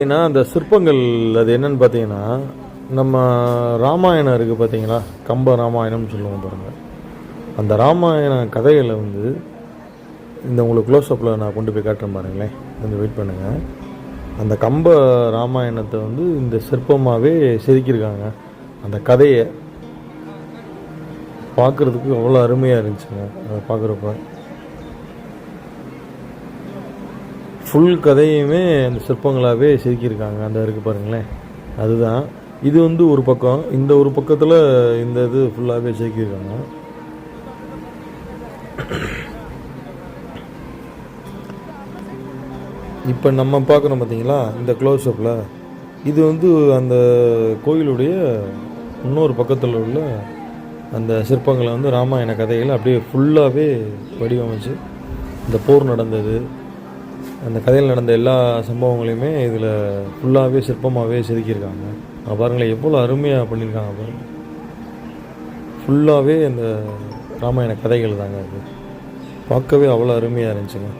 பார்த்தீங்கன்னா அந்த சிற்பங்கள் அது என்னன்னு பார்த்தீங்கன்னா நம்ம ராமாயணம் இருக்குது பார்த்தீங்களா கம்ப ராமாயணம்னு சொல்லுவோம் பாருங்கள் அந்த ராமாயண கதைகளை வந்து இந்த உங்களுக்கு க்ளோஸ்அப்பில் நான் கொண்டு போய் காட்டுறேன் பாருங்களேன். கொஞ்சம் வெயிட் பண்ணுங்கள் அந்த கம்ப ராமாயணத்தை வந்து இந்த சிற்பமாகவே செதுக்கியிருக்காங்க. அந்த கதையை பார்க்குறதுக்கு அவ்வளோ அருமையாக இருந்துச்சுங்க. அதை பார்க்குறப்ப. ஃபுல் கதையுமே அந்த சிற்பங்களாகவே செதுக்கியிருக்காங்க அந்த இருக்குது பாருங்களேன். அதுதான். இது வந்து ஒரு பக்கம். இந்த ஒரு பக்கத்தில் இந்த இது ஃபுல்லாகவே செதுக்கியிருக்காங்க இப்போ நம்ம பார்க்குறோம் பார்த்தீங்களா இந்த க்ளோஸ்அப்பில் இது வந்து அந்த கோயிலுடைய இன்னொரு பக்கத்தில் உள்ள அந்த சிற்பங்களை வந்து ராமாயண கதைகளை அப்படியே ஃபுல்லாகவே வடிவமைச்சு இந்த போர் நடந்தது. அந்த கதையில் நடந்த எல்லா சம்பவங்களையுமே இதில் ஃபுல்லாகவே சிற்பமாகவே செதுக்கியிருக்காங்க. அங்க பாருங்களேன் எவ்வளோ அருமையாக பண்ணியிருக்காங்க பாருங்கள் ஃபுல்லாகவே அந்த ராமாயண கதைகள் தாங்க அது. பார்க்கவே அவ்வளோ அருமையாக இருந்துச்சுங்க.